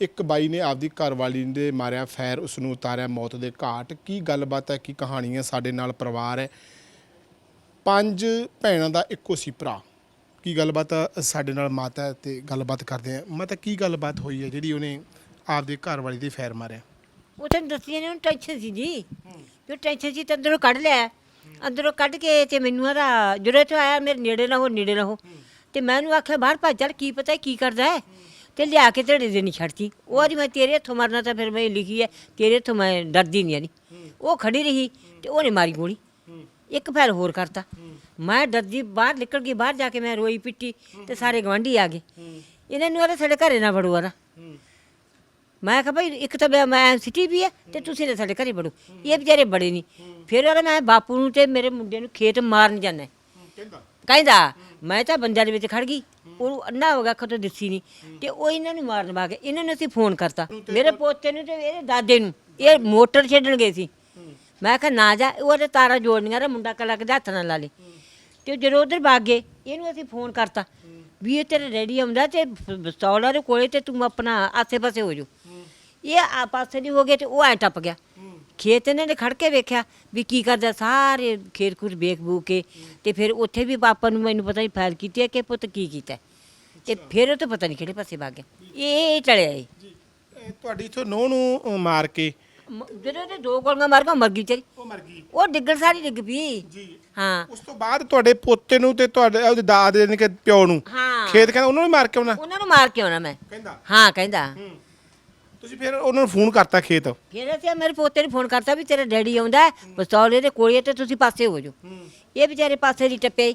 ਇੱਕ ਬਾਈ ਨੇ ਆਪਦੀ ਘਰਵਾਲੀ ਦੇ ਮਾਰਿਆ ਫੈਰ ਉਸ ਨੂੰ ਉਤਾਰਿਆ ਮੌਤ ਦੇ ਘਾਟ। ਕੀ ਗੱਲਬਾਤ ਹੈ? ਕੀ ਕਹਾਣੀ ਹੈ ਸਾਡੇ ਨਾਲ ਪਰਿਵਾਰ ਹੈ? ਪੰਜ ਭੈਣਾਂ ਦਾ ਇੱਕੋ ਸੀ ਭਰਾ। ਕੀ ਗੱਲਬਾਤ ਆ? ਸਾਡੇ ਨਾਲ ਮਾਤਾ ਹੈ ਤੇ ਗੱਲਬਾਤ ਕਰਦੇ ਆ? ਮਾਤਾ, ਕੀ ਗੱਲਬਾਤ ਹੋਈ ਹੈ ਜਿਹੜੀ ਉਹਨੇ ਆਪਦੀ ਘਰਵਾਲੀ ਦੇ ਫੈਰ ਮਾਰਿਆ? ਉਹ ਤੈਨੂੰ ਦੱਸੀ ਨੇ, ਉਹਨੂੰ ਟੈਨਸ਼ਨ ਸੀ ਜੀ। ਜੋ ਟੈਨਸ਼ਨ ਸੀ ਤਾਂ ਅੰਦਰੋਂ ਕੱਢ ਲਿਆ। ਅੰਦਰੋਂ ਕੱਢ ਕੇ ਤੇ ਮੈਨੂੰ ਆਦਾ ਜਦੋਂ ਇੱਥੇ ਆਇਆ, ਮੇਰੇ ਨੇੜੇ ਨਾ ਹੋ ਨੇੜੇ ਨਾ ਹੋ ਤੇ ਮੈਂ ਉਹਨੂੰ ਆਖਿਆ, ਬਾਹਰ ਭੱਜ, ਚੱਲ ਕੀ ਪਤਾ ਕੀ ਕਰਦਾ ਹੈ? ਤੇ ਲਿਆ ਕੇ ਤੇੜੇ ਦੇ ਨਹੀਂ ਛੱਡਤੀ ਉਹ ਆਦੀ ਮੈਂ ਤੇਰੇ ਹੱਥੋਂ ਮਰਨਾ ਤਾਂ ਫਿਰ ਮੈਂ ਲਿਖੀ ਹੈ ਤੇਰੇ ਹੱਥੋਂ ਮੈਂ ਡਰਦੀ ਨਹੀਂ ਆਨੀ ਉਹ ਖੜੀ ਰਹੀ ਤੇ ਉਹਨੇ ਮਾਰੀ ਗੋਲੀ। ਇੱਕ ਫੈਲ ਹੋਰ ਕਰਤਾ। ਮੈਂ ਡਰਦੀ ਬਾਹਰ ਨਿਕਲ ਗਈ ਬਾਹਰ ਜਾ ਕੇ ਮੈਂ ਰੋਈ ਪਿੱਟੀ ਤੇ ਸਾਰੇ ਗਵਾਂਢੀ ਆ ਗਏ। ਇਹਨਾਂ ਨੂੰ ਆਦੇ ਸਾਡੇ ਘਰੇ ਨਾ ਵੜੋ ਆਰਾ। ਮੈਂ ਕਿਹਾ ਭਾਈ ਇੱਕ ਤਾਂ ਮੈਂ- ਮੈਂ ਸਿਟੀ ਵੀ ਹੈ ਤੇ ਤੁਸੀਂ ਤਾਂ ਸਾਡੇ ਘਰੇ ਵੜੋ। ਇਹ ਵਿਚਾਰੇ ਬੜੇ ਨਹੀਂ। ਫਿਰ ਉਹ ਮੈਂ ਬਾਪੂ ਨੂੰ ਤੇ ਮੇਰੇ ਮੁੰਡੇ ਨੂੰ ਖੇਤ ਮਾਰਨ ਜਾਣਾ ਕਹਿੰਦਾ ਕਹਿੰਦਾ ਮੈਂ ਤਾਂ ਬੰਦਿਆਂ ਦੇ ਵਿੱਚ ਖੜ ਗਈ। ਉਹ ਅੰਨਾ ਹੋ ਗਿਆ ਅੱਖੋਂ ਤੋਂ ਦਿਸੀ ਨਹੀਂ। ਤੇ ਉਹ ਇਹਨਾਂ ਨੂੰ ਮਾਰਨ ਵਾਗੇ ਇਹਨਾਂ ਨੂੰ ਅਸੀਂ ਫੋਨ ਕਰਤਾ। ਮੇਰੇ ਪੋਤੇ ਨੂੰ ਤੇ ਇਹਦੇ ਦਾਦੇ ਨੂੰ। ਇਹ ਮੋਟਰ ਛੱਡਣ ਗਏ ਸੀ। ਮੈਂ ਕਿਹਾ ਨਾ ਜਾ ਉਹ ਤੇ ਤਾਰਾ ਜੋੜਨੀਆਂ ਰ ਮੁੰਡਾ ਕਲਾ ਕੇ ਹੱਥ ਨਾਲ ਲਾ ਲੇ। ਤੇ ਜਦੋਂ ਉਧਰ ਭਾਗੇ ਇਹਨੂੰ ਅਸੀਂ ਫੋਨ ਕਰਤਾ। ਵੀ ਇਹ ਤੇਰੇ ਰੈਡੀ ਆਉਂਦਾ ਤੇ ਪਿਸਤੌਲ ਦੇ ਕੋਲੇ ਤੇ ਤੂੰ ਆਪਣਾ ਆਸੇ-ਪਾਸੇ ਹੋ ਜਾ ਇਹ ਆ ਪਾਸੇ ਨਹੀਂ ਹੋ ਗਏ ਤੇ ਉਹ ਐ ਟੱਪ ਗਿਆ। ਖੇਤ ਇਹਨਾਂ ਨੇ ਖੜ ਕੇ ਵੇਖਿਆ ਵੀ ਕੀ ਕਰਦਾ ਸਾਰੇ ਖੇਤ ਖੁਰ ਵੇਖ ਬੂ ਕੇ ਤੇ ਫਿਰ ਉੱਥੇ ਵੀ ਪਾਪਾ ਨੂੰ ਮੈਨੂੰ ਪਤਾ ਨਹੀਂ ਫਾਇਲ ਕੀਤੀ ਹੈ ਕਿ ਪੁੱਤ ਕੀ ਕੀਤਾ। ਤੇ ਫਿਰ ਉਹ ਤਾਂ ਪਤਾ ਨਹੀਂ ਕਿਹੜੇ ਪਾਸੇ ਭੱਗ ਗਿਆ। ਇਹ ਇਹ। ਜੀ ਤੁਹਾਡੀ ਇਥੋਂ ਨੂੰ ਅ, ਮਾਰ ਕੇ? ਮ- ਜਦੋਂ ਤੇ ਦੋ ਗੋਲੀਆਂ ਮਾਰ ਕੇ ਮਰ ਗਈ ਚਰੀ ਉਹ ਮਰ ਗਈ। ਉਹ ਡਿੱਗਣ ਸਾਰੀ ਡਿੱਗ ਪਈ। ਜੀ। ਹਾਂ। ਉਸ ਤੋਂ ਬਾਅਦ ਤੁਹਾਡੇ ਪੋਤੇ ਨੂੰ ਤੇ ਤੁਹਾਡੇ ਉਹਦੇ ਦਾਦੇ ਨੇ ਕਿ ਪਿਓ ਨੂੰ? ਹਾਂ। ਖੇਤ ਕਹਿੰਦਾ ਉਹਨਾਂ ਨੂੰ ਵੀ ਮਾਰ ਕੇ ਆਉਣਾ? ਉਹਨਾਂ ਨੂੰ ਮਾਰ ਕੇ ਆਉਣਾ ਮੈਂ। ਕਹਿੰਦਾ? ਹਾਂ ਕਹਿੰਦਾ। ਹੂੰ। ਤੁਸੀਂ ਫਿਰ ਉਹਨਾਂ ਨੂੰ ਫੋਨ ਕਰਤਾ ਖੇਤ? ਫਿਰ ਅਸੀਂ ਮੇਰੇ ਪੋਤੇ ਨੂੰ ਫੋਨ ਕਰਤਾ ਵੀ ਤੇਰਾ ਡੈਡੀ ਆਉਂਦਾ ਹੈ, ਪਿਸਤੌਲ ਇਹਦੇ ਕੋਲੇ ਤੇ ਤੁਸੀਂ ਪਾਸੇ ਹੋ ਜਾਓ। ਇਹ ਵਿਚਾਰੇ ਪਾਸੇ ਦੀ ਟੱਪੇ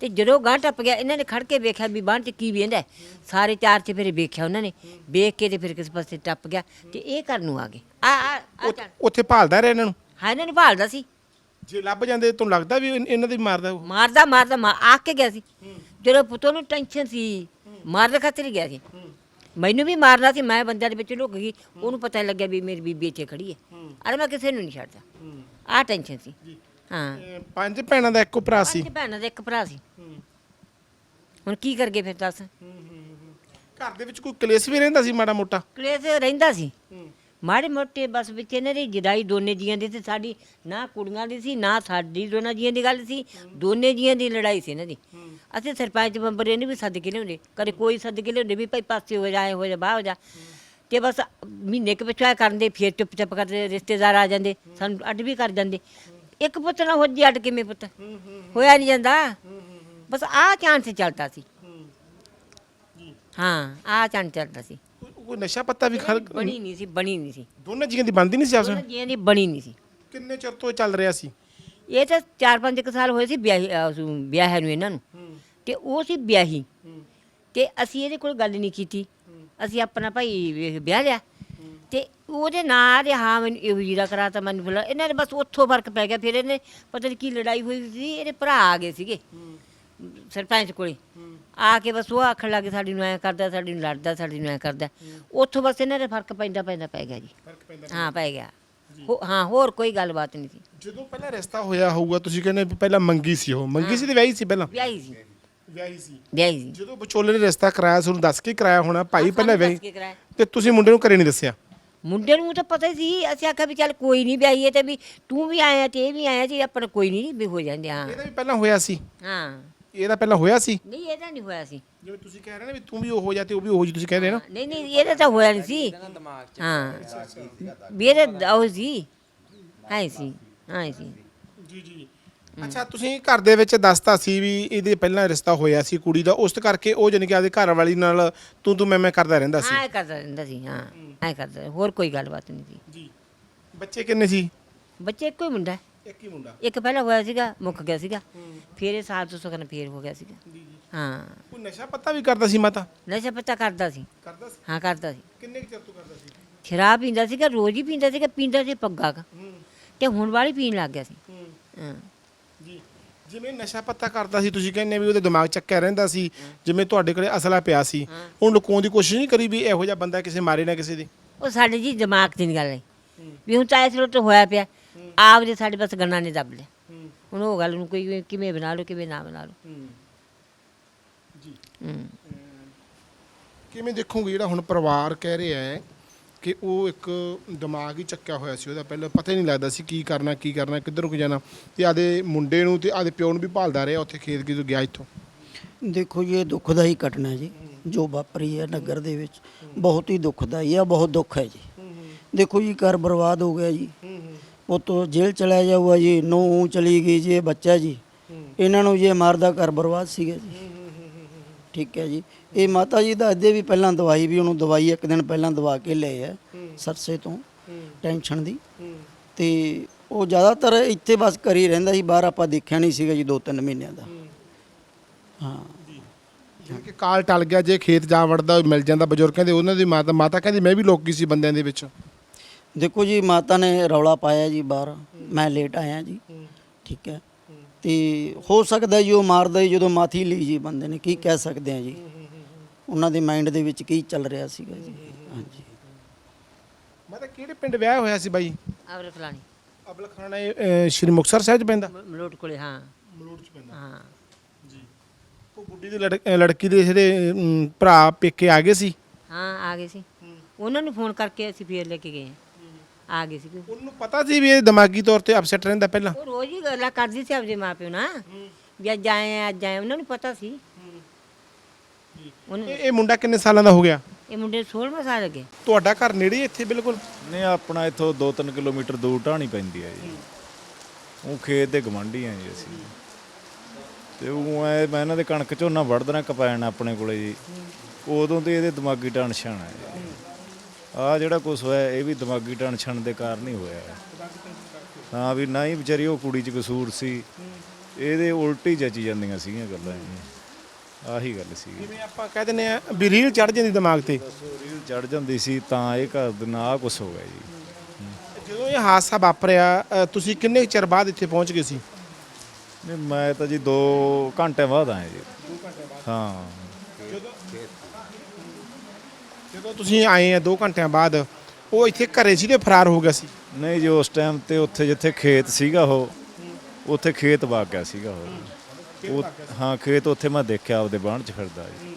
ਤੇ ਜਦੋਂ ਗਾਂ ਟੱਪ ਗਿਆ ਇਹਨਾਂ ਨੇ ਖੜ ਕੇ ਵੇਖਿਆ ਵੀ ਬਾਂਹ 'ਚ ਕੀ ਵੇਂਦਾ ਸਾਰੇ ਚਾਰ ਚ ਫਿਰ ਵੇਖਿਆ ਉਹਨਾਂ ਨੇ। ਵੇਖ ਕੇ ਤੇ ਫਿਰ ਕਿਸੇ ਪਾਸੇ ਟੱਪ ਗਿਆ ਤੇ ਇਹ ਘਰ ਨੂੰ ਆ ਗਏ। ਆ ਆ ਆ ਚੱਲ ਉੱਥੇ ਭਾਲਦਾ ਰਿਹਾ ਇਹਨਾਂ ਨੂੰ? ਹਾਂ ਇਹਨਾਂ ਨੂੰ ਭਾਲਦਾ ਸੀ। ਜੇ ਲੱਭ ਜਾਂਦੇ ਤੁਹਾਨੂੰ ਲੱਗਦਾ ਵੀ ਇਨ- ਇਹਨਾਂ ਦੀ ਮਾਰਦਾ ਉਹ। ਮਾਰਦਾ ਮਾਰਦਾ ਮਾ ਆ ਕੇ ਗਿਆ ਸੀ। ਜਦੋਂ ਪੁੱਤੋਂ ਨੂੰ ਟੈਨਸ਼ਨ ਸੀ ਮਾਰਨ ਖਾਤਰ ਹੀ ਗਿਆ ਸੀ। ਮੈਨੂੰ ਵੀ ਮਾਰਨਾ ਸੀ ਮੈਂ ਬੰਦਿਆਂ ਦੇ ਵਿੱਚ ਲੁਕ ਗਈ। ਉਹਨੂੰ ਪਤਾ ਲੱਗਿਆ ਵੀ ਮੇਰੀ ਬੀਬੀ ਇੱਥੇ ਖੜੀ ਹੈ। ਅਰੇ ਮੈਂ ਕਿਸੇ ਨੂੰ ਨਹੀਂ ਛੱਡਦਾ। ਆ ਟੈਨਸ਼ਨ ਸੀ। ਹਾਂ। ਪੰਜ ਭੈਣਾਂ ਦਾ ਇੱਕੋ ਭਰਾ ਸੀ। ਪੰਜ ਭੈਣਾਂ ਦਾ ਇੱਕ ਭਰਾ ਸੀ। ਹੁਣ ਕੀ ਕਰਗੇ ਫਿਰ ਦੱਸ? ਘਰ ਦੇ ਵਿੱਚ ਕੋਈ ਕਲੇਸ਼ ਵੀ ਰਹਿੰਦਾ ਸੀ ਮਾੜਾ ਮੋਟਾ? ਕਲੇਸ਼ ਰਹਿੰਦਾ ਸੀ। ਮਾੜੇ ਮੋਟੇ ਬਸ ਵਿੱਚ ਇਹਨਾਂ ਦੀ ਜਦਾਈ ਦੋਨੇ ਜੀਆਂ ਦੀ ਤੇ ਸਾਡੀ ਨਾ ਕੁੜੀਆਂ ਦੀ ਸੀ, ਨਾ ਸਾਡੀ ਦੋਨਾਂ ਜੀਆਂ ਦੀ ਗੱਲ ਸੀ, ਦੋਨੇ ਜੀਆਂ ਦੀ ਲੜਾਈ ਸੀ ਇਹਨਾਂ ਦੀ। ਅਸੀਂ ਸਰਪੰਚ ਮੈਂਬਰ ਇਹਨੇ ਵੀ ਸੱਦ ਕੇ ਲਿਆਉਂਦੇ। ਕਦੇ ਕੋਈ ਸੱਦ ਕੇ ਲਿਆਉਂਦੇ ਵੀ ਭਾਈ ਪਾਸੇ ਹੋ ਜਾਏ ਹੋ ਜਾ ਬਾਹਰ ਹੋ ਜਾ। ਤੇ ਬਸ ਮਹੀਨੇ ਕੁ ਪਿਛਾ ਕਰਨ ਦੇ ਫਿਰ ਚੁੱਪ ਚਾਪ ਕਰਦੇ, ਰਿਸ਼ਤੇਦਾਰ ਆ ਜਾਂਦੇ, ਸਾਨੂੰ ਅੱਡ ਵੀ ਕਰ ਜਾਂਦੇ। ਇੱਕ ਪੁੱਤ ਨਾ ਹੋ ਜੀ ਅੱਡ ਕਿਵੇਂ ਪੁੱਤ? ਹੋਇਆ ਨਹੀਂ ਜਾਂਦਾ। ਬਸ ਆਹ ਚਾਂਸ ਚੱਲਦਾ ਸੀ। ਹਾਂ, ਆਹ ਚਾਂਸ ਚੱਲਦਾ ਸੀ। ਕੋਈ- ਨਸ਼ਾ ਪੱਤਾ ਵੀ ਖਲ ਬਣੀ ਨਹੀਂ ਸੀ ਬਣੀ ਨਹੀਂ ਸੀ। ਦੋਨਾਂ ਜੀਆਂ ਦੀ ਬਣਦੀ ਨਹੀਂ ਸੀ ਆਪਸ ਵਿੱਚ? ਜੀਆਂ ਦੀ ਬਣੀ ਨਹੀਂ ਸੀ। ਕਿੰਨੇ ਚਿਰ ਤੋਂ ਇਹ ਚੱਲ ਰਿਹਾ ਸੀ? ਇਹ ਤਾਂ 4-5 ਕੁ ਸਾਲ ਹੋਏ ਸੀ ਵਿਆਹੀ ਅਹ ਉਸ ਨੂੰ ਵਿਆਹਿਆ ਨੂੰ ਇਹਨਾਂ ਨੂੰ। ਤੇ ਉਹ ਸੀ ਵਿਆਹੀ। ਤੇ ਅਸੀਂ ਇਹਦੇ ਕੋਲ ਗੱਲ ਨਹੀਂ ਕੀਤੀ। ਅਸੀਂ ਆਪਣਾ ਭਾਈ ਵੇਖ- ਵਿਆਹ ਲਿਆ। ਤੇ ਉਹਦੇ ਨਾਲ ਦੇ ਹਾਂ ਮੈਨੂੰ ਇਹੋ ਜੀਰਾ ਕਰਾਤਾ ਮੈਨੂੰ ਬੁਲਾ ਇਹਨਾਂ ਨੇ ਬਸ ਉੱਥੋਂ ਫ਼ਰਕ ਪੈ ਗਿਆ। ਫਿਰ ਇਹਨੇ ਪਤਾ ਨਹੀਂ ਕੀ ਲੜਾਈ ਹੋਈ ਸੀ ਇਹਦੇ ਭਰਾ ਆ ਗਏ ਸੀਗੇ। ਸਰਪੰਚ ਕੋਲੇ। ਆ ਕੇ ਬਸ ਉਹ ਆਖਣ ਲੱਗੇ ਸਾਡੀ ਨੂੰ ਐ ਕਰਦਾ ਸਾਡੀ ਨੂੰ ਲੜਦਾ ਸਾਡੀ ਨੂੰ ਐ ਕਰਦਾ। ਉੱਥੋਂ ਬਸ ਇਹਨਾਂ ਦੇ ਫ਼ਰਕ ਪੈਂਦਾ ਪੈਂਦਾ ਪੈ ਗਿਆ ਜੀ। ਫ਼ਰਕ ਪੈਂਦਾ ਹਾਂ ਪੈ ਗਿਆ। ਹੋ- ਹਾਂ ਹੋਰ ਕੋਈ ਗੱਲਬਾਤ ਨਹੀਂ ਸੀ। ਜਦੋਂ ਪਹਿਲਾਂ ਰਿਸ਼ਤਾ ਹੋਇਆ ਹੋਊਗਾ ਤੁਸੀਂ ਕਹਿੰਦੇ ਵੀ ਪਹਿਲਾਂ ਮੰਗੀ ਸੀ ਉਹ। ਮੰਗੀ ਸੀ ਤੇ ਵਿਆਹੀ ਸੀ ਪਹਿਲਾਂ? ਵਿਆਹੀ ਸੀ। ਵਿਆਹੀ ਸੀ। ਵਿਆਹੀ ਸੀ। ਜਦੋਂ ਵਿਚੋਲੇ ਨੇ ਰਿਸ਼ਤਾ ਕਰਾਇਆ ਸੀ ਉਹਨੂੰ ਦੱਸ ਕੇ ਕਰਾਇਆ ਹੋਣਾ ਭਾਈ ਪਹਿਲਾਂ ਸਾਨੂੰ ਵਿਆਹੀ ਦੱਸ ਕੇ ਕਰਾਇਆ। ਤੇ ਤੁਸੀਂ ਮੁੰਡੇ ਨੂੰ ਘਰੇ ਨਹੀਂ ਦੱਸਿਆ? ਮੁੰਡੇ ਨੂੰ ਤਾਂ ਪਤਾ ਹੀ ਸੀ ਅਸੀਂ ਆਖਿਆ ਵੀ ਚੱਲ ਕੋਈ ਨਹੀਂ ਵਿਆਹੀਏ ਤੇ ਵੀ ਤੂੰ ਵੀ ਆਇਆ ਤੇ ਇਹ ਵੀ ਆਇਆ ਜੀ ਆਪਣਾ ਕੋਈ ਨਹੀਂ ਵੀ ਹੋ ਜਾਂਦੇ ਹਾਂ। ਇਹਦਾ ਵੀ ਪਹਿਲਾਂ ਹੋਇਆ ਸੀ। ਹਾਂ। ਇਹਦਾ ਪਹਿਲਾਂ ਹੋਇਆ ਸੀ। ਨਹੀਂ ਇਹਦਾ ਨਹੀਂ ਹੋਇਆ ਸੀ। ਜਿਵੇਂ ਤੁਸੀਂ ਕਹਿ ਰਹੇ ਨੇ ਵੀ ਤੂੰ ਵੀ ਉਹ ਹੋ ਜਾ ਤੇ ਉਹ ਵੀ ਉਹ ਜੀ ਤੁਸੀਂ ਕਹਿ ਰਹੇ ਨਾ। ਨਹੀਂ ਨਹੀਂ ਇਹਦਾ ਤਾਂ ਹੋਇਆ ਨਹੀਂ ਸੀ। ਹਾਂ। ਇਹਦਾ ਉਹ ਸੀ। ਹਾਂ ਸੀ ਹਾਂ ਸੀ ਜੀ ਜੀ। ਅੱਛਾ ਤੁਸੀਂ ਘਰ ਦੇ ਵਿੱਚ ਦੱਸਤਾ ਸੀ ਵੀ ਇਹਦੇ ਪਹਿਲਾਂ ਰਿਸ਼ਤਾ ਹੋਇਆ ਸੀ ਕੁੜੀ ਦਾ। ਉਸ ਕਰਕੇ ਉਹ ਜਾਨੀ ਕਿ ਆਪਦੇ ਘਰ ਵਾਲੀ ਨਾਲ ਤੂੰ ਤੂੰ ਮੈਂ ਮੈਂ ਕਰਦਾ ਰਹਿੰਦਾ ਸੀ। ਹਾਂ ਕਰਦਾ ਰਹਿੰਦਾ ਸੀ ਹਾਂ। ਐ ਕਰਦਾ ਹੋਰ ਕੋਈ ਗੱਲਬਾਤ ਨਹੀਂ ਸੀ। ਜੀ। ਬੱਚੇ ਕਿੰਨੇ ਸੀ? ਬੱਚੇ ਇੱਕੋ ਹੀ ਮੁੰਡਾ ਹੈ। ਇੱਕ ਹੀ ਮੁੰਡਾ? ਇੱਕ ਪਹਿਲਾਂ ਹੋਇਆ ਸੀਗਾ ਮੁੱਕ ਗਿਆ ਸੀਗਾ। ਫਿਰ ਇਹ ਸਾਲ ਤੋਂ ਸਕਨ ਫੇਰ ਹੋ ਗਿਆ ਸੀਗਾ। ਜੀ ਜੀ। ਹਾਂ। ਕੋਈ ਨਸ਼ਾ ਪੱਤਾ ਵੀ ਕਰਦਾ ਸੀ ਮਾਤਾ? ਨਸ਼ਾ ਪੱਤਾ ਕਰਦਾ ਸੀ। ਕਰਦਾ ਸੀ? ਹਾਂ ਕਰਦਾ ਸੀ। ਕਿੰਨੇ ਕੁ ਚਿਰ ਤੋਂ ਕਰਦਾ ਸੀ? ਸ਼ਰਾਬ ਪੀਂਦਾ ਸੀਗਾ ਰੋਜ਼ ਹੀ ਪੀਂਦਾ ਸੀਗਾ ਪੀਂਦਾ ਸੀ ਪੱਗਾ ਕ। ਹੂੰ। ਤੇ ਹੁਣ ਵਾਲੀ ਪੀਣ ਲੱਗ ਗਿਆ ਸੀ। ਹੂੰ। ਹਾਂ। ਜੀ। ਜਿਵੇਂ ਨਸ਼ਾ ਪੱਤਾ ਕਰਦਾ ਸੀ ਤੁਸੀਂ ਕਹਿੰਦੇ ਵੀ ਉਹਦੇ ਦਿਮਾਗ ਚੱਕਿਆ ਰਹਿੰਦਾ ਸੀ ਜਿਵੇਂ ਤੁਹਾਡੇ ਕੋਲੇ ਅਸਲਾ ਪਿਆ ਸੀ। ਉਹ ਲੁਕਾਉਣ ਦੀ ਕੋਸ਼ਿਸ਼ ਨਹੀਂ ਕਰੀ ਵੀ ਇਹੋ ਜਿਹਾ ਬੰਦਾ ਕਿਸੇ ਮਾਰੇ ਨਾ ਕਿਸੇ ਦੀ? ਉਹ ਸਾਡੇ ਜੀ ਦਿਮਾਗ ਦੀ ਗੱਲ ਹੈ। ਵੀ ਹੁਣ ਤਾਂ ਇਸ ਤੋਂ ਹੋਇਆ ਪਿਆ। ਆਪ ਦੇ ਸਾਡੇ ਬਸ ਗੰਨਾ ਨੇ ਦੱਬ ਲਿਆ ਹੂੰ ਹੁਣ ਉਹ ਗੱਲ ਨੂੰ ਕੋਈ ਕਿਵੇਂ ਬਣਾ ਲਓ ਕਿਵੇਂ ਨਾ ਬਣਾ ਲਓ। ਜੀ। ਹੂੰ। ਕਿਵੇਂ ਦੇਖੋਗੇ ਜਿਹੜਾ ਹੁਣ ਪਰਿਵਾਰ ਕਹਿ ਰਿਹਾ ਹੈ ਕਿ ਉਹ ਇੱਕ ਦਿਮਾਗ ਹੀ ਚੱਕਿਆ ਹੋਇਆ ਸੀ ਉਹਦਾ ਪਹਿਲਾਂ ਪਤਾ ਹੀ ਨਹੀਂ ਲੱਗਦਾ ਸੀ ਕੀ ਕਰਨਾ ਕੀ ਕਰਨਾ ਕਿੱਧਰ ਨੂੰ ਜਾਣਾ। ਤੇ ਆਦੇ ਮੁੰਡੇ ਨੂੰ ਤੇ ਆਦੇ ਪਿਓ ਨੂੰ ਵੀ ਭਾਲਦਾ ਰਿਹਾ ਉੱਥੇ ਖੇਤ ਕਿਦੋਂ ਗਿਆ ਇੱਥੋਂ? ਦੇਖੋ ਜੀ ਇਹ ਦੁੱਖਦਾਈ ਘਟਨਾ ਹੈ ਜੀ ਜੋ ਵਾਪਰੀ ਹੈ ਨਗਰ ਦੇ ਵਿੱਚ ਬਹੁਤ ਹੀ ਦੁੱਖਦਾਈ ਹੈ ਬਹੁਤ ਦੁੱਖ ਹੈ ਜੀ। ਦੇਖੋ ਜੀ ਘਰ ਬਰਬਾਦ ਹੋ ਗਿਆ ਜੀ। ਪੁੱਤ ਜੇਲ੍ਹ ਚਲਾ ਜਾਊਗਾ ਜੀ ਨੂੰ ਚਲੀ ਗਈ ਜੀ ਇਹ ਬੱਚਾ ਜੀ। ਇਹਨਾਂ ਨੂੰ ਜੇ ਮਾਰਦਾ ਘਰ ਬਰਬਾਦ ਸੀਗਾ ਜੀ। ਠੀਕ ਹੈ ਜੀ। ਇਹ ਮਾਤਾ ਜੀ ਦੱਸਦੇ ਵੀ ਪਹਿਲਾਂ ਦਵਾਈ ਵੀ ਉਹਨੂੰ ਦਵਾਈ ਇੱਕ ਦਿਨ ਪਹਿਲਾਂ ਦਵਾ ਕੇ ਲਏ ਆ ਸਰਸੇ ਤੋਂ ਟੈਨਸ਼ਨ ਦੀ। ਤੇ ਉਹ ਜ਼ਿਆਦਾਤਰ ਇੱਥੇ ਬਸ ਘਰ ਹੀ ਰਹਿੰਦਾ ਸੀ ਬਾਹਰ ਆਪਾਂ ਦੇਖਿਆ ਨਹੀਂ ਸੀਗਾ ਜੀ ਦੋ ਤਿੰਨ ਮਹੀਨਿਆਂ ਦਾ। ਹਾਂ। ਕਿ ਕਾਲ ਟਲ ਗਿਆ ਜੇ ਖੇਤ ਜਾ ਵੜਦਾ ਮਿਲ ਜਾਂਦਾ ਬਜ਼ੁਰਗਾਂ ਦੇ ਉਹਨਾਂ ਦੀ ਮਾਤਾ ਮਾਤਾ ਕਹਿੰਦੀ ਮੈਂ ਵੀ ਲੋਕੀ ਸੀ ਬੰਦਿਆਂ ਦੇ ਵਿੱਚ। ਦੇਖੋ ਜੀ ਮਾਤਾ ਨੇ ਰੌਲਾ ਪਾਇਆ ਜੀ ਬਾਹਰ। ਮੈਂ ਲੇਟ ਆਇਆ ਜੀ। ਠੀਕ ਹੈ। ਤੇ ਹੋ ਸਕਦਾ ਜੀ ਉਹ ਮਾਰਦਾ ਜੀ ਜਦੋਂ ਮਾਥੀ ਲਈ ਜੀ ਬੰਦੇ ਨੇ ਕੀ ਕਹਿ ਸਕਦੇ ਆ ਜੀ। ਉਹਨਾਂ ਦੇ ਮਾਈਂਡ ਦੇ ਵਿੱਚ ਕੀ ਚੱਲ ਰਿਹਾ ਸੀਗਾ ਜੀ। ਹਾਂਜੀ। ਮਾਤਾ ਕਿਹੜੇ ਪਿੰਡ ਵਿਆਹ ਹੋਇਆ ਸੀ ਬਾਈ? ਆਵਰ ਫਲਾਣੀ ਅਬਲ ਖਾਨਾ ਇਹ ਸ਼੍ਰੀ ਮੁਕਤਸਰ ਸਾਹਿਬ ਚ ਪੈਂਦਾ? ਮਲੋਟ ਕੋਲੇ ਹਾਂ। ਮਲੋੜ ਚ ਪੈਂਦਾ। ਹਾਂ। ਜੀ। ਉਹ ਗੁੱਡੀ ਦੀ ਲੜਕੀ ਦੇ ਜਿਹੜੇ ਅਮ, ਭਰਾ ਪੇਕੇ ਆ ਗਏ ਸੀ? ਹਾਂ ਆ ਗਏ ਸੀ। ਉਹਨਾਂ ਨੂੰ ਫੋਨ ਕਰਕੇ ਅਸੀਂ ਫੇਰ ਲੈ ਕੇ ਗਏ। ਆ ਗਏ ਸੀ ਉਹਨੂੰ ਪਤਾ ਸੀ ਵੀ ਇਹ ਦਿਮਾਗੀ ਤੌਰ ਤੇ ਅਪਸੈਟ ਰਹਿੰਦਾ ਪਹਿਲਾਂ? ਉਹ ਰੋਜ਼ ਹੀ ਗੱਲਾਂ ਕਰਦੀ ਸੀ ਆਪਦੇ ਮਾਪਿਓ ਨਾਲ। ਵੀ ਅੱਜ ਆਏ ਆ ਅੱਜ ਆਏ ਆ। ਉਹਨਾਂ ਨੂੰ ਪਤਾ ਸੀ। ਇਹ ਇਹ ਮੁੰਡਾ ਕਿੰਨੇ ਸਾਲਾਂ ਦਾ ਹੋ ਗਿਆ? ਇਹ ਮੁੰਡੇ 16 ਸਾਲ ਲੱਗੇ ਤੁਹਾਡਾ ਘਰ ਨੇੜੇ ਹੀ ਇੱਥੇ ਬਿਲਕੁਲ? ਨਹੀਂ ਆਪਣਾ ਇੱਥੋਂ 2-3 ਕਿਲੋਮੀਟਰ ਦੂਰ ਢਾਣੀ ਪੈਂਦੀ ਹੈ ਜੀ। ਉਹ ਖੇਤ ਦੇ ਗਵਾਂਢੀ ਆ ਜੀ ਅਸੀਂ। ਤੇ ਉਹ ਐ ਮੈਂ ਇਹਨਾਂ ਦੇ ਕਣਕ ਝੋਨਾ ਵੜਦਣਾ ਕਪੈਣ ਆਪਣੇ ਕੋਲੇ ਜੀ। ਉਦੋਂ ਤੇ ਇਹਦੇ ਦਿਮਾਗੀ ਟੈਨਸ਼ਨ ਹੈ ਆ ਜਿਹੜਾ ਕੁਝ ਹੋਇਆ ਇਹ ਵੀ ਦਿਮਾਗੀ ਟੈਨਸ਼ਨ ਦੇ ਕਾਰਨ ਹੀ ਹੋਇਆ। ਹੈ। ਹਾਂ ਵੀ ਨਾ ਹੀ ਵਿਚਾਰੀ ਉਹ ਕੁੜੀ 'ਚ ਕਸੂਰ ਸੀ। ਇਹਦੇ ਉਲਟੀ ਜੱਜੀ ਜਾਂਦੀਆਂ ਸੀਗੀਆਂ ਗੱਲਾਂ ਜੀ ਆਹੀ ਗੱਲ ਸੀ। ਜਿਵੇਂ ਆਪਾਂ ਕਹਿ ਦਿੰਦੇ ਆ ਵੀ ਰੀਲ ਚੜ ਜਾਂਦੀ ਦਿਮਾਗ ਤੇ। ਰੀਲ ਚੜ ਜਾਂਦੀ ਸੀ ਤਾਂ ਇਹ ਘਰ ਦੇ ਨਾਲ ਆਹ ਕੁਛ ਹੋ ਗਿਆ ਜੀ। ਜਦੋਂ ਇਹ ਹਾਦਸਾ ਵਾਪਰਿਆ ਅ, ਤੁਸੀਂ ਕਿੰਨੇ ਕੁ ਚਿਰ ਬਾਅਦ ਇੱਥੇ ਪਹੁੰਚ ਗਏ ਸੀ? ਨਹੀਂ ਮੈਂ ਤਾਂ ਜੀ 2 ਘੰਟੇ ਬਾਅਦ ਆਇਆ ਜੀ। 2 ਘੰਟੇ ਬਾਅਦ? ਹਾਂ। ਜਦੋਂ ਤੁਸੀਂ ਆਏ ਆ 2 ਘੰਟਿਆਂ ਬਾਅਦ ਉਹ ਇੱਥੇ ਘਰੇ ਸੀ ਤੇ ਫਰਾਰ ਹੋ ਗਿਆ ਸੀ? ਨਹੀਂ ਜੀ ਉਸ ਟਾਈਮ ਤੇ ਉੱਥੇ ਜਿੱਥੇ ਖੇਤ ਸੀਗਾ ਉਹ ਉੱਥੇ ਖੇਤ ਵਗ ਗਿਆ ਸੀਗਾ ਉਹ। ਉਹ ਹਾਂ ਖੇਤ ਉੱਥੇ ਮੈਂ ਦੇਖਿਆ ਆਪਦੇ ਬਾਣ ਚ ਫਿਰਦਾ ਜੀ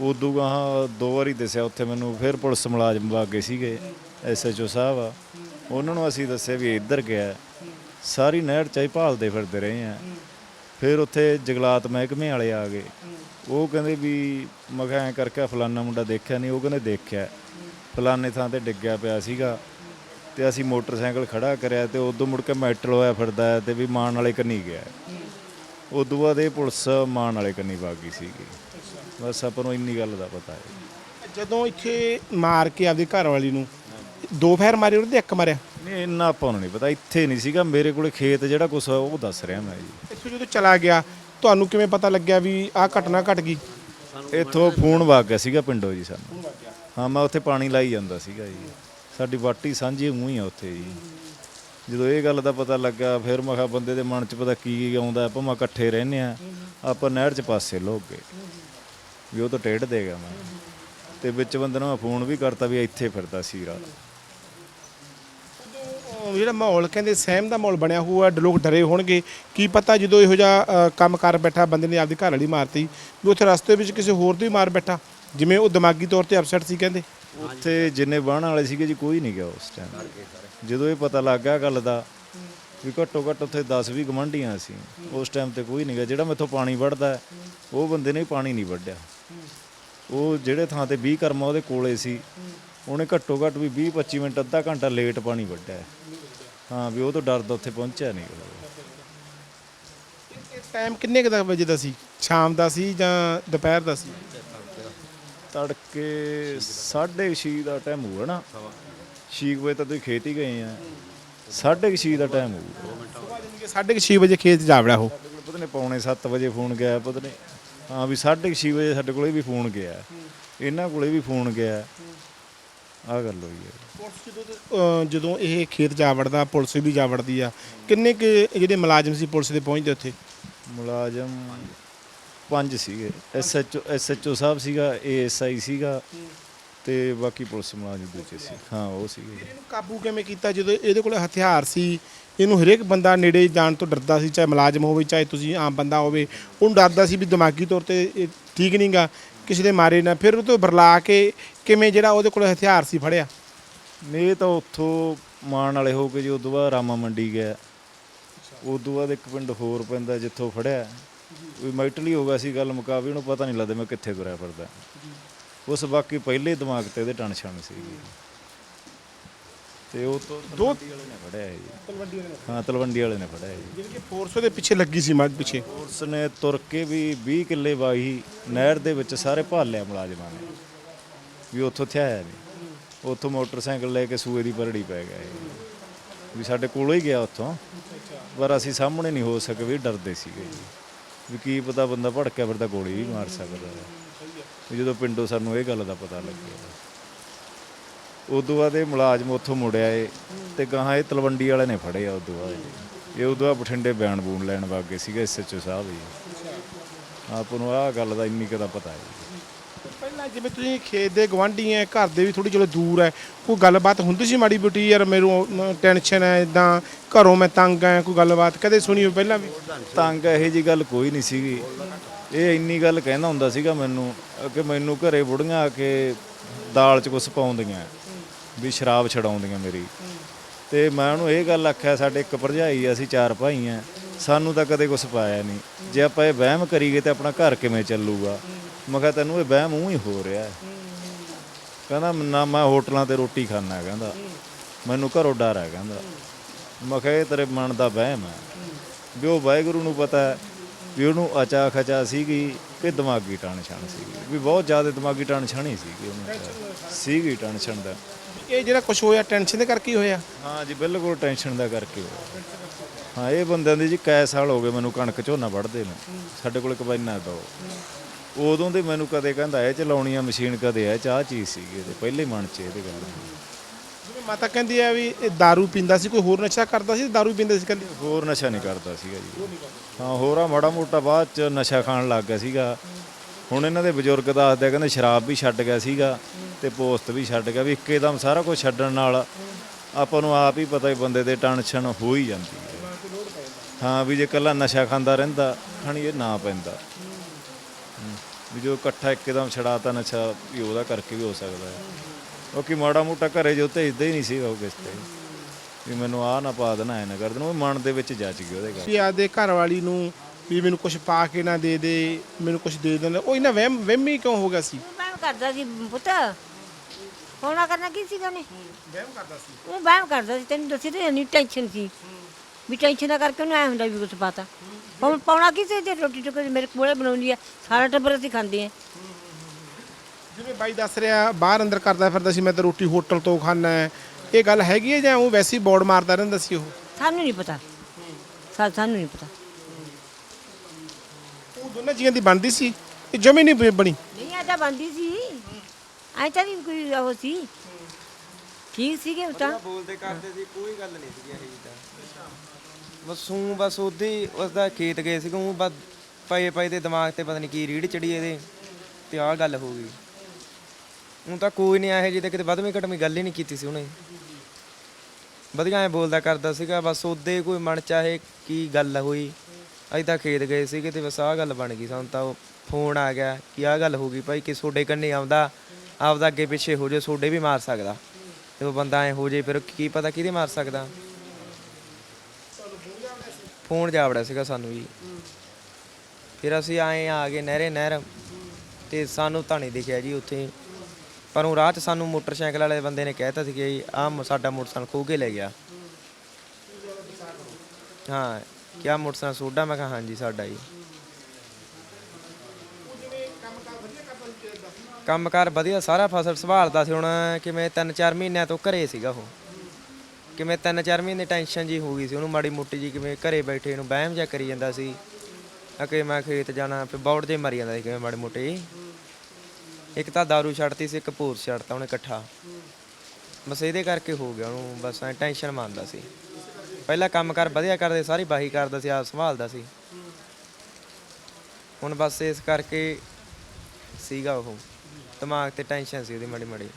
ਉਦੋਂ ਗਾਹਾਂ ਦੋ ਵਾਰੀ ਦੱਸਿਆ ਉੱਥੇ ਮੈਨੂੰ ਫਿਰ ਪੁਲਿਸ ਮੁਲਾਜ਼ਮ ਵਗ ਗਏ ਸੀਗੇ ਐਸਐਚਓ ਸਾਹਿਬ ਆ। ਉਹਨਾਂ ਨੂੰ ਅਸੀਂ ਦੱਸਿਆ ਵੀ ਇੱਧਰ ਗਿਆ। ਸਾਰੀ ਨਹਿਰ ਚਾਈ ਭਾਲਦੇ ਫਿਰਦੇ ਰਹੇ ਆ। ਫਿਰ ਉੱਥੇ ਜਗਲਾਤ ਮਹਿਕਮੇ ਵਾਲੇ ਆ ਗਏ। ਉਹ ਕਹਿੰਦੇ ਵੀ ਮੈਂ ਕਿਹਾ ਐਂ ਕਰਕੇ ਫਲਾਨਾ ਮੁੰਡਾ ਦੇਖਿਆ ਨਹੀਂ ਉਹ ਕਹਿੰਦੇ ਦੇਖਿਆ। ਫਲਾਨੇ ਥਾਂ ਤੇ ਡਿੱਗਿਆ ਪਿਆ ਸੀਗਾ ਤੇ ਅਸੀਂ ਮੋਟਰਸਾਈਕਲ ਖੜਾ ਕਰਿਆ ਤੇ ਉਦੋਂ ਮੁੜ ਕੇ ਮੈਟਲ ਹੋਇਆ ਫਿਰਦਾ ਤੇ ਵੀ ਮਾਨ ਵਾਲੇ ਕੰਨੀ ਗਿਆ ਉਦੋਂ ਬਾਅਦ ਇਹ ਪੁਲਿਸ ਮਾਨ ਵਾਲੇ ਕੰਨੀ ਵਗ ਸੀਗੀ। ਬਸ ਆਪਾਂ ਨੂੰ ਇੰਨੀ ਗੱਲ ਦਾ ਪਤਾ ਹੈ। ਜਦੋਂ ਇੱਥੇ ਮਾਰ ਕੇ ਆਪਦੀ ਘਰ ਵਾਲੀ ਨੂੰ ਦੋ ਫੈਰ ਮਾਰੇ ਉਹਦੇ ਇੱਕ ਮਾਰਿਆ? ਨਹੀਂ ਇੰਨਾ ਆਪਾਂ ਨੂੰ ਨਹੀਂ ਪਤਾ। ਇੱਥੇ ਨਹੀਂ ਸੀਗਾ। ਮੇਰੇ ਕੋਲੇ ਖੇਤ ਜਿਹੜਾ ਕੁਛ ਉਹ ਦੱਸ ਰਿਹਾ ਮੈਂ ਜੀ। ਇੱਥੋਂ ਜਦੋਂ ਚਲਾ ਗਿਆ ਤੁਹਾਨੂੰ ਕਿਵੇਂ ਪਤਾ ਲੱਗਿਆ ਵੀ ਆਹ ਘਟਨਾ ਘਟ ਗਈ? ਇੱਥੋਂ ਫੋਨ ਵਗ ਗਿਆ ਸੀਗਾ ਪਿੰਡੋਂ ਜੀ ਸਾਨੂੰ। ਹਾਂ, ਮੈਂ ਉੱਥੇ ਪਾਣੀ ਲਾਈ ਜਾਂਦਾ ਸੀਗਾ ਜੀ। ਸਾਡੀ ਵਾਟੀ ਸਾਂਝੀ ਮੂੰਹ ਹੀ ਆ ਉੱਥੇ ਜੀ। ਜਦੋਂ ਇਹ ਗੱਲ ਦਾ ਪਤਾ ਲੱਗਾ, ਫਿਰ ਮੈਂ ਕਿਹਾ ਬੰਦੇ ਦੇ ਮਨ 'ਚ ਪਤਾ ਕੀ ਆਉਂਦਾ, ਆਪਾਂ ਮੈਂ ਇਕੱਠੇ ਰਹਿੰਦੇ ਆ ਆਪਾਂ ਨਹਿਰ 'ਚ ਪਾਸੇ ਲੋਕ ਗਏ। ਵੀ ਉਹ ਤਾਂ ਟੇਢ ਦੇਗਾ ਮੈਂ। ਤੇ ਵਿੱਚ ਬੰਦੇ ਨੂੰ ਮੈਂ ਫੋਨ ਵੀ ਕਰਤਾ ਵੀ ਇੱਥੇ ਫਿਰਦਾ ਸੀ ਰਾਤ ਜਿਹੜਾ ਮਾਹੌਲ ਕਹਿੰਦੇ ਸਹਿਮ ਦਾ ਮਾਹੌਲ ਬਣਿਆ ਹੋਇਆ ਲੋਕ ਡਰੇ ਹੋਣਗੇ। ਕੀ ਪਤਾ ਜਦੋਂ ਇਹੋ ਜਿਹਾ ਕੰਮ ਕਰ ਬੈਠਾ ਬੰਦੇ ਨੇ ਆਪਦੀ ਘਰ ਵਾਲੀ ਮਾਰਤੀ, ਵੀ ਉੱਥੇ ਰਸਤੇ ਵਿੱਚ ਕਿਸੇ ਹੋਰ ਤੋਂ ਹੀ ਮਾਰ ਬੈਠਾ। ਜਿਵੇਂ ਉਹ ਦਿਮਾਗੀ ਤੌਰ ਤੇ ਅਪਸੈਟ ਸੀ ਕਹਿੰਦੇ। ਉੱਥੇ ਜਿੰਨੇ ਬਾਣ ਵਾਲੇ ਸੀਗੇ ਜੀ, ਕੋਈ ਨਹੀਂ ਗਿਆ ਉਸ ਟਾਈਮ ਜਦੋਂ ਇਹ ਪਤਾ ਲੱਗ ਗਿਆ ਗੱਲ ਦਾ, ਵੀ ਘੱਟੋ ਘੱਟ ਉੱਥੇ 10 ਵੀ ਗਮੰਡੀਆਂ ਸੀ। ਉਸ ਟਾਈਮ ਤੇ ਕੋਈ ਨਹੀਂ ਗਿਆ। ਜਿਹੜਾ ਮੈਥੋਂ ਪਾਣੀ ਵੜਦਾ ਉਹ ਬੰਦੇ ਨੇ ਪਾਣੀ ਨਹੀਂ ਵੱਢਿਆ। ਉਹ ਜਿਹੜੇ ਥਾਂ ਤੇ 20 ਕਰਮਾ ਉਹਦੇ ਕੋਲੇ ਸੀ। ਉਹਨੇ ਘੱਟੋ ਘੱਟ ਵੀ 20 25 ਮਿੰਟ, ਅੱਧਾ ਘੰਟਾ ਲੇਟ ਪਾਣੀ ਵੱਢਿਆ। ਹਾਂ ਵੀ ਉਹ ਤੋਂ ਡਰਦਾ ਉੱਥੇ ਪਹੁੰਚਿਆ ਨਹੀਂ ਟਾਈਮ ਕਿੰਨੇ ਕੁ ਦਾ ਵਜੇ ਦਾ ਸੀ? ਸ਼ਾਮ ਦਾ ਸੀ ਜਾਂ ਦੁਪਹਿਰ ਦਾ ਸੀ? ਤੜਕੇ 6:30 ਦਾ ਟਾਈਮ ਹੋਊਗਾ ਨਾ। 6 ਵਜੇ ਤਾਂ ਤੁਸੀਂ ਖੇਤ ਹੀ ਗਏ ਆ। 6:30 ਦਾ ਟਾਈਮ ਹੋਊਗਾ। ਕਿ 6:30 ਵਜੇ ਖੇਤ ਜਾ ਵੜਿਆ ਉਹ। ਸਾਡੇ ਕੋਲ ਪਤਾ ਨਹੀਂ ਪੌਣੇ 7 ਵਜੇ ਫੋਨ ਗਿਆ ਪਤਾ ਨਹੀਂ ਹਾਂ ਵੀ 6:30 ਵਜੇ ਸਾਡੇ ਕੋਲੇ ਵੀ ਫੋਨ ਗਿਆ। ਇਹਨਾਂ ਕੋਲੇ ਵੀ ਫੋਨ ਗਿਆ। ਆ ਗੱਲ ਹੋਈ ਹੈ। ਪੁਲਿਸ ਜਦੋਂ ਇਹ ਖੇਤ ਜਾ ਵੜਦਾ ਪੁਲਿਸ ਵੀ ਜਾ ਵੜਦੀ ਆ ਕਿੰਨੇ ਕੁ ਜਿਹੜੇ ਮੁਲਾਜ਼ਮ ਸੀ ਪੁਲਿਸ ਦੇ ਪਹੁੰਚਦੇ ਉੱਥੇ? ਮੁਲਾਜ਼ਮ ਪੰਜ ਸੀਗੇ। ਐਸਐਚਓ ਐਸਐਚਓ ਸਾਹਿਬ ਸੀਗਾ ਏਐਸਆਈ ਸੀਗਾ ਤੇ ਬਾਕੀ ਪੁਲਿਸ ਮੁਲਾਜ਼ਮ ਦੂਜੇ ਸੀ। ਹਾਂ ਉਹ ਸੀਗੇ। ਇਹਨੂੰ ਕਾਬੂ ਕਿਵੇਂ ਕੀਤਾ? ਜਦੋਂ ਇਹਦੇ ਕੋਲ ਹਥਿਆਰ ਸੀ ਇਹਨੂੰ ਹਰੇਕ ਬੰਦਾ ਨੇੜੇ ਜਾਣ ਤੋਂ ਡਰਦਾ ਸੀ ਚਾਹੇ ਮੁਲਾਜ਼ਮ ਹੋਵੇ ਚਾਹੇ ਤੁਸੀਂ ਆਮ ਬੰਦਾ ਹੋਵੇ ਉਹਨੂੰ ਡਰਦਾ ਸੀ ਵੀ ਦਿਮਾਗੀ ਤੌਰ ਤੇ ਇਹ ਠੀਕ ਨਹੀਂਗਾ ਕਿਸੇ ਦੇ ਮਾਰੇ ਨਾ। ਫਿਰ ਉਹ ਤੋਂ ਬਰਲਾ ਕੇ ਕਿਵੇਂ ਜਿਹੜਾ ਉਹਦੇ ਕੋਲ ਹਥਿਆਰ ਸੀ ਫੜਿਆ? ਇਹ ਤਾਂ ਉੱਥੋਂ ਮਾਣ ਵਾਲੇ ਹੋ ਕੇ ਜੀ ਉਦੋਂ ਬਾਅਦ ਰਾਮਾ ਮੰਡੀ ਗਿਆ। ਉਦੋਂ ਬਾਅਦ ਇੱਕ ਪਿੰਡ ਹੋਰ ਪੈਂਦਾ ਜਿੱਥੋਂ ਫੜਿਆ। ਵੀ ਮੈਟਲੀ ਹੋ ਗਿਆ ਸੀ ਗੱਲ ਮੁਕਾਬੀ ਉਹਨੂੰ ਪਤਾ ਨਹੀਂ ਲੱਗਦਾ ਮੈਂ ਕਿੱਥੇ ਤੁਰਿਆ ਫਿਰਦਾ। ਉਸ ਬਾਕੀ ਪਹਿਲੇ ਦਿਮਾਗ ਤੇ ਉਹਦੇ ਟੈਨਸ਼ਨ ਸੀਗੀ ਤੇ ਉਹ ਤੋਂ ਤਲਵੰਡੀ ਵਾਲੇ ਨੇ ਫੜਿਆ ਜੀ ਤਲਵੰਡੀ ਨੇ ਹਾਂ ਤਲਵੰਡੀ ਵਾਲੇ ਨੇ ਫੜਿਆ ਜੀ ਜਿਹੜੀ ਕਿ ਫੋਰਸ ਉਹਦੇ ਪਿੱਛੇ ਲੱਗੀ ਸੀ ਮੱਝ ਪਿੱਛੇ। ਪੁਲਿਸ ਨੇ ਤੁਰ ਕੇ ਵੀ 20 ਕਿੱਲੇ ਵਾਹੀ ਨਹਿਰ ਦੇ ਵਿੱਚ ਸਾਰੇ ਭਾਲਿਆ ਮੁਲਾਜ਼ਮਾਂ ਨੇ। ਵੀ ਉੱਥੋਂ ਥਿਆਇਆ ਨਹੀਂ। ਉੱਥੋਂ ਮੋਟਰਸਾਈਕਲ ਲੈ ਕੇ ਸੂਏ ਦੀ ਪਰੜੀ ਪੈ ਗਿਆ ਇਹ। ਵੀ ਸਾਡੇ ਕੋਲੋਂ ਹੀ ਗਿਆ ਉੱਥੋਂ। ਪਰ ਅਸੀਂ ਸਾਹਮਣੇ ਨਹੀਂ ਹੋ ਸਕੇ ਵੀ ਡਰਦੇ ਸੀਗੇ ਜੀ। ਵੀ ਕੀ ਪਤਾ ਬੰਦਾ ਭੜਕਿਆ ਫਿਰਦਾ, ਗੋਲੀ ਵੀ ਮਾਰ ਸਕਦਾ ਹੈ। ਵੀ ਜਦੋਂ ਪਿੰਡੋਂ ਸਾਨੂੰ ਇਹ ਗੱਲ ਦਾ ਪਤਾ ਲੱਗਿਆ। ਉਦੋਂ ਬਾਅਦ ਇਹ ਮੁਲਾਜ਼ਮ ਉੱਥੋਂ ਮੁੜਿਆ ਏ ਤੇ ਗਾਹਾਂ ਇਹ ਤਲਵੰਡੀ ਵਾਲੇ ਨੇ ਫੜਿਆ ਉਦੋਂ ਬਾਅਦ ਜੀ। ਇਹ ਉਦੋਂ ਬਾਅਦ ਬਠਿੰਡੇ ਬਿਆਨ ਬੂਨ ਲੈਣ ਵਾਗੇ ਸੀਗੇ ਐਸਐਚਓ ਸਾਹਿਬ ਜੀ। ਆਪਾਂ ਨੂੰ ਆਹ ਗੱਲ ਦਾ ਇੰਨੀ ਕਦਾ ਪਤਾ ਹੈ ਜਿਵੇਂ ਤੁਸੀਂ ਖੇਤ ਦੇ ਗਵਾਂਢੀ ਐ ਘਰ ਦੇ ਵੀ ਥੋੜੀ ਚਲੋ ਦੂਰ ਐ ਕੋਈ ਗੱਲਬਾਤ ਹੁੰਦੀ ਸੀ ਮਾੜੀ ਬੁਟੀ ਯਾਰ ਮੈਨੂੰ ਟੈਨਸ਼ਨ ਐ ਇਦਾਂ ਘਰੋਂ ਮੈਂ ਤੰਗ ਐ ਕੋਈ ਗੱਲਬਾਤ ਕਦੇ ਸੁਣੀ ਹੋ ਪਹਿਲਾਂ ਵੀ? ਤੰਗ ਇਹੋ ਜੀ ਗੱਲ ਕੋਈ ਨਹੀਂ ਸੀਗੀ। ਇਹ ਇੰਨੀ ਗੱਲ ਕਹਿੰਦਾ ਹੁੰਦਾ ਸੀਗਾ ਮੈਨੂੰ ਕਿ ਮੈਨੂੰ ਘਰੇ ਬੁੜੀਆਂ ਆ ਕੇ ਦਾਲ 'ਚ ਕੁਛ ਪਾਉਂਦੀਆਂ, ਵੀ ਸ਼ਰਾਬ ਛਡਾਉਂਦੀਆਂ ਮੇਰੀ। ਤੇ ਮੈਂ ਉਹਨੂੰ ਇਹ ਗੱਲ ਆਖਿਆ, ਸਾਡੇ ਇੱਕ ਭਰਜਾਈ ਅਸੀਂ ਚਾਰ ਭਾਈ ਆ, ਸਾਨੂੰ ਤਾਂ ਕਦੇ ਕੁਛ ਪਾਇਆ ਨਹੀਂ। ਜੇ ਆਪਾਂ ਇਹ ਵਹਿਮ ਕਰੀਏ ਤੇ ਆਪਣਾ ਘਰ ਕਿਵੇਂ ਚੱਲੂਗਾ? ਮੈਂ ਕਿਹਾ ਤੈਨੂੰ ਇਹ ਵਹਿਮ ਊਂ ਹੀ ਹੋ ਰਿਹਾ ਹੈ। ਕਹਿੰਦਾ ਨਾ ਮੈਂ ਹੋਟਲਾਂ ਤੇ ਰੋਟੀ ਖਾਣਾ ਕਹਿੰਦਾ। ਮੈਨੂੰ ਘਰੋਂ ਡਰ ਹੈ ਕਹਿੰਦਾ। ਮੈਂ ਕਿਹਾ ਇਹ ਤੇਰੇ ਮਨ ਦਾ ਵਹਿਮ ਹੈ। ਵੀ ਉਹ ਵਾਹਿਗੁਰੂ ਨੂੰ ਪਤਾ ਹੈ ਵੀ ਉਹਨੂੰ ਅਚਾ ਖਚਾ ਸੀਗੀ ਕਿ ਦਿਮਾਗੀ ਟੈਨਸ਼ਨ ਸੀਗੀ। ਵੀ ਬਹੁਤ ਜ਼ਿਆਦਾ ਦਿਮਾਗੀ ਟੈਨਸ਼ਨ ਹੀ ਸੀਗੀ ਉਹਨੂੰ। ਸੀਗੀ ਟੈਨਸ਼ਨ ਦਾ। ਇਹ ਜਿਹੜਾ ਕੁਝ ਹੋਇਆ ਟੈਨਸ਼ਨ ਦੇ ਕਰਕੇ ਹੀ ਹੋਇਆ? ਹਾਂ ਜੀ ਬਿਲਕੁਲ ਟੈਨਸ਼ਨ ਦਾ ਕਰਕੇ ਹੋਇਆ। ਹਾਂ ਇਹ ਬੰਦਿਆਂ ਦੇ ਜੀ ਕੈ ਸਾਲ ਹੋ ਗਏ ਮੈਨੂੰ ਕਣਕ ਝੋਨਾ ਵੱਢਦੇ ਨੂੰ। ਸਾਡੇ ਕੋਲ ਕਬਾਇਨਾ ਦੋ। ਉਦੋਂ ਦੇ ਮੈਨੂੰ ਕਦੇ ਕਹਿੰਦਾ ਇਹ ਚਲਾਉਣੀ ਆ ਮਸ਼ੀਨ ਕਦੇ ਇਹ ਚਾਹ ਚੀਜ਼ ਸੀਗੀ ਇਹਦੇ ਪਹਿਲੇ ਮਨ 'ਚ ਇਹਦੇ ਗੱਲ ਜਿਵੇਂ ਮਾਤਾ ਕਹਿੰਦੀ ਆ ਵੀ ਇਹ दारू ਪੀਂਦਾ ਸੀ ਕੋਈ ਹੋਰ ਨਸ਼ਾ ਕਰਦਾ ਸੀ दारू ਪੀਂਦਾ ਸੀ ਕਹਿੰਦੀ ਹੋਰ ਨਸ਼ਾ ਨਹੀਂ ਕਰਦਾ ਸੀਗਾ ਜੀ ਹਾਂ ਹੋਰ ਆ ਮਾੜਾ ਮੋਟਾ ਬਾਅਦ ਚ ਨਸ਼ਾ ਖਾਣ ਲੱਗ ਗਿਆ ਸੀਗਾ ਹੁਣ ਇਹਨਾਂ ਦੇ ਬਜ਼ੁਰਗ ਦੱਸਦੇ ਆ, ਕਹਿੰਦੇ ਸ਼ਰਾਬ ਵੀ ਛੱਡ ਗਿਆ ਸੀਗਾ ਤੇ ਪੋਸਤ ਵੀ ਛੱਡ ਗਿਆ ਵੀ ਇੱਕੇਦਮ ਸਾਰਾ ਕੁਝ ਛੱਡਣ ਨਾਲ ਆਪਾਂ ਨੂੰ ਆਪ ਹੀ ਪਤਾ ਹੀ ਬੰਦੇ ਦੇ ਟੈਨਸ਼ਨ ਹੋ ਹੀ ਜਾਂਦੀ ਹੈ ਹਾਂ ਵੀ ਜੇ ਇਕੱਲਾ ਨਸ਼ਾ ਖਾਂਦਾ ਰਹਿੰਦਾ ਖਾਣੀ ਇਹ ਨਾ ਪੈਂਦਾ ਹਮ, ਵੀ ਜੋ ਇਕੱਠਾ ਇੱਕਦਮ ਛੜਾਤਾ ਨਸ਼ਾ ਵੀ ਉਹਦਾ ਕਰਕੇ ਵੀ ਹੋ ਸਕਦਾ ਹੈ। ਕਿਉਂਕਿ ਮਾੜਾ ਮੋਟਾ ਘਰੇ ਜੋ ਭੇਜਦਾ ਹੀ ਨਹੀਂ ਸੀਗਾ ਉਹ ਕਿਸ ਤੇ ਵੀ ਮੈਨੂੰ ਆਹ ਨਾ ਪਾ ਦੇਣਾ ਐ ਨਾ ਕਰ ਦੇਣਾ ਉਹ ਮਨ ਦੇ ਵਿੱਚ ਜੱਜ ਗਿਆ ਉਹਦੇ ਗੱਲ ਵੀ ਆਦੇ ਘਰ ਵਾਲੀ ਨੂੰ ਵੀ ਮੈਨੂੰ ਕੁਝ ਪਾ ਕੇ ਨਾ ਦੇ ਦੇ ਮੈਨੂੰ ਕੁਝ ਦੇ ਦੇਣਾ ਉਹ ਇਹਨਾਂ ਵਹਿਮ ਵਹਿਮੀ ਕਿਉਂ ਹੋ ਗਿਆ ਸੀ? ਉਹ ਵਹਿਮ ਕਰਦਾ ਸੀ ਪੁੱਤ। ਹੋਣਾ ਕਰਨਾ ਕੀ ਸੀਗਾ ਨੇ ਵਹਿਮ ਕਰਦਾ ਸੀ। ਉਹ ਵਹਿਮ ਕਰਦਾ ਸੀ ਤੈਨੂੰ ਦੱਸੀ ਤੇ ਇੰਨੀ ਟੈਨਸ਼ਨ ਸੀ। ਵੀ ਟੈਨਸ਼ਨ ਕਰਕੇ ਉਹਨੂੰ ਐ ਹੁੰਦਾ ਵੀ ਕੁਛ ਪਾਤਾ। ਹੁਣ ਪਾਉਣਾ ਕੀ ਸੀ ਤੇ ਰੋਟੀ ਟੁੱਕ ਮੇਰੇ ਕੋਲੇ ਬਣਾਉਂਦੀ ਆ? ਸਾਰਾ ਟੱਬਰ ਅਸੀਂ ਖਾਂਦੇ ਆ। ਜਿਵੇਂ ਬਾਈ ਦੱਸ ਰਿਹਾ ਬਾਹਰ ਅੰਦਰ ਕਰਦਾ ਫਿਰਦਾ ਸੀ ਮੈਂ ਤਾਂ ਰੋਟੀ ਹੋਟਲ ਤੋਂ ਖਾਣਾ ਹੈ। ਇਹ ਗੱਲ ਹੈਗੀ ਹੈ ਜਾਂ ਉਹ ਵੈਸੇ ਹੀ ਬੋਰਡ ਮਾਰਦਾ ਰਹਿੰਦਾ ਸੀ ਉਹ? ਸਾਨੂੰ ਨਹੀਂ ਪਤਾ। ਸਾ- ਸਾਨੂੰ ਨਹੀਂ ਪਤਾ। ਉਹ ਦੋਨਾਂ ਜੀਆਂ ਦੀ ਬਣਦੀ ਸੀ? ਇਹ ਜਮੇ ਨਹੀਂ ਬ- ਬਣੀ। ਨਹੀਂ ਆ ਤਾਂ ਬੰਦੀ ਸੀ। ਐ ਤਾਂ ਨਹੀਂ ਕੋਈ ਉਹ ਸੀ। ਠੀਕ ਸੀਗੇ ਉਹ ਤਾਂ। ਬੋਲਦੇ ਕਰਦੇ ਸੀ ਕੋਈ ਗੱਲ ਨਹੀਂ ਸੀਗੀ ਇਹ ਜੀ ਤਾਂ। ਬਸ ਹੂੰ ਬਸ ਉਹਦੇ ਉਸ ਦਾ ਖੇਤ ਗਏ ਸੀਗੇ, ਉਹ ਬਸ ਪਏ ਪਏ ਦੇ ਦਿਮਾਗ ਤੇ ਪਤਾ ਨਹੀਂ ਕੀ ਰੀੜ ਚੜੀ ਇਹਦੇ ਤੇ ਆਹ ਗੱਲ ਹੋ ਗਈ। ਉਹ ਤਾਂ ਕੋਈ ਨਹੀਂ ਆਏ ਜੀ ਕਿਤੇ ਵੱਧਵੀਂ ਘਟਵੀਂ ਗੱਲ ਹੀ ਨਹੀਂ ਕੀਤੀ ਸੀ ਉਹਨੇ। ਵਧੀਆ ਐ ਬੋਲਦਾ ਕਰਦਾ ਸੀਗਾ, ਬਸ ਉਹਦੇ ਕੋਈ ਮਨ ਚਾਹੇ ਕੀ ਗੱਲ ਹੋਈ। ਅਸੀਂ ਤਾਂ ਖੇਤ ਗਏ ਸੀਗੇ ਤੇ ਬਸ ਆਹ ਗੱਲ ਬਣ ਗਈ ਸਾਨੂੰ ਤਾਂ ਫੋਨ ਆ ਗਿਆ ਕਿ ਆਹ ਗੱਲ ਹੋ ਗਈ ਭਾਈ ਕਿ ਤੁਹਾਡੇ ਕੰਨੇ ਆਉਂਦਾ, ਆਪਦਾ ਅੱਗੇ ਪਿੱਛੇ ਹੋ ਜੇ ਤੁਹਾਡੇ ਵੀ ਮਾਰ ਸਕਦਾ। ਤੇ ਉਹ ਬੰਦਾ ਐ ਹੋ ਜੇ ਫਿਰ ਕੀ ਪਤਾ ਕਿਹਦੇ ਮਾਰ ਸਕਦਾ। ਫੋਨ ਜਾਵੜਿਆ ਸੀਗਾ ਸਾਨੂੰ ਜੀ। ਫਿਰ ਅਸੀਂ ਆਏ, ਆ ਗਏ ਨਹਿਰੇ, ਨਹਿਰ। ਤੇ ਸਾਨੂੰ ਤਾਂ ਨਹੀਂ ਦਿਖਿਆ ਜੀ ਉੱਥੇ। ਪਰ ਉਹ ਰਾਹ 'ਚ ਸਾਨੂੰ ਮੋਟਰਸਾਈਕਲ ਵਾਲੇ ਬੰਦੇ ਨੇ ਕਹਿਤਾ ਸੀ ਕਿ ਆਹ ਸਾਡਾ ਮੋਟਰਸਾਈਕਲ ਖੋਹ ਕੇ ਲੈ ਗਿਆ। ਹਾਂ, ਕਿਆ ਮੋਟਰਸਾਈਕਲ ਸੋਡਾ? ਮੈਂ ਕਿਹਾ, ਹਾਂਜੀ, ਸਾਡਾ ਜੀ। ਕੰਮਕਾਰ ਵਧੀਆ, ਸਾਰਾ ਫਸਲ ਸੰਭਾਲਦਾ ਸੀ। ਹੁਣ ਕਿਵੇਂ 3-4 ਮਹੀਨਿਆਂ ਤੋਂ ਘਰੇ ਸੀਗਾ ਉਹ। ਕਿਵੇਂ 3-4 ਮਹੀਨੇ ਟੈਨਸ਼ਨ ਜੀ ਹੋ ਗਈ ਸੀ, ਉਹਨੂੰ ਮਾੜੀ ਮੋਟੀ ਜੀ ਕਿਵੇਂ ਘਰੇ ਬੈਠੇ ਨੂੰ ਵਹਿਮ ਜਿਹਾ ਕਰੀ ਜਾਂਦਾ ਸੀ। ਅਕੇ ਮੈਂ ਖੇਤ ਜਾਣਾ, ਫਿਰ ਬੌੜ ਜੇ ਮਰੀ ਜਾਂਦਾ ਸੀ ਕਿਵੇਂ ਮਾੜੇ ਮੋਟੇ। ਇੱਕ ਤਾਂ दारू ਛੱਡਤੀ ਸੀ, ਇੱਕ ਪੂਰ ਛੱਡਤਾ ਉਹਨੇ ਇਕੱਠਾ। ਬਸ ਇਹਦੇ ਕਰਕੇ ਹੋ ਗਿਆ ਉਹਨੂੰ, ਬਸ ਐ ਟੈਨਸ਼ਨ ਮੰਨਦਾ ਸੀ। ਪਹਿਲਾਂ ਕੰਮ ਕੰਮਕਾਰ ਵਧੀਆ ਕਰਦੇ, ਸਾਰੀ ਬਾਹੀ ਕਰਦਾ ਸੀ, ਆਪ ਸੰਭਾਲਦਾ ਸੀ। ਹੁਣ ਬਸ ਇਸ ਕਰਕੇ ਸੀਗਾ ਉਹ। ਦਿਮਾਗ ਤੇ ਟੈਨਸ਼ਨ ਸੀ ਉਹਦੀ ਮਾੜੀ ਮਾੜੀ।